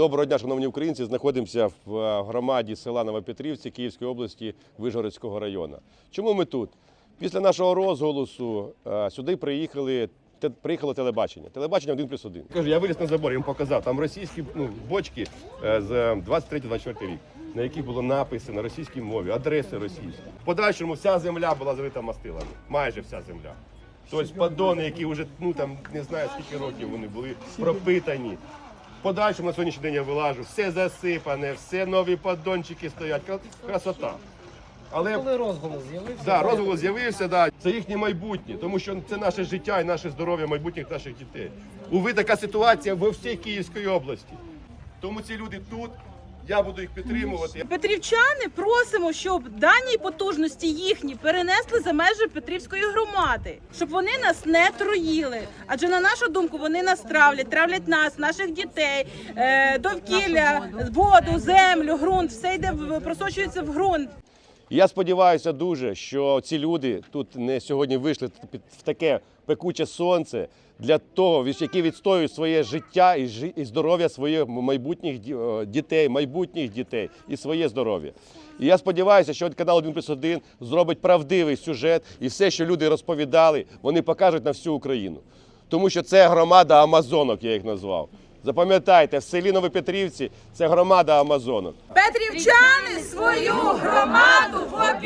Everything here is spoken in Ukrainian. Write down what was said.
Доброго дня, шановні українці. Знаходимося в е, громаді села Новопетрівці Київської області Вижгородського району. Чому ми тут? Після нашого розголосу е, сюди приїхали. те- Приїхало телебачення. Телебачення 1 плюс 1. Кажу, я виліз на забор, їм показав. Там російські ну, бочки е, з 23-24 рік, на яких було написано на російській мові, адреси російські. В подальшому вся земля була залита мастилами. Майже вся земля. Тобто подони, які вже ну там не знаю скільки років вони були пропитані. В подальшому на сьогоднішній день я вилажу, все засипане, все нові поддончики стоять. Красота. Але Коли розголос з'явився, да, розголос з'явився, да, це їхнє майбутнє, тому що це наше життя і наше здоров'я майбутніх наших дітей. Уви така ситуація во всій Київській області. Тому ці люди тут, я буду їх підтримувати. Петрівчани просимо, щоб дані потужності їхні перенесли за межі Петрівської громади, щоб вони нас не троїли. Адже на нашу думку вони нас травлять, травлять нас, наших дітей, е, довкілля, воду, землю, ґрунт, все йде в просочується в ґрунт. Я сподіваюся дуже, що ці люди тут не сьогодні вийшли в таке пекуче сонце для того, які відстоюють своє життя і, здоров'я своїх майбутніх дітей, майбутніх дітей і своє здоров'я. І я сподіваюся, що канал 1 плюс 1 зробить правдивий сюжет і все, що люди розповідали, вони покажуть на всю Україну. Тому що це громада Амазонок, я їх назвав. Запам'ятайте, в селі Новопетрівці це громада Амазонок. Петрівчани свою громаду в.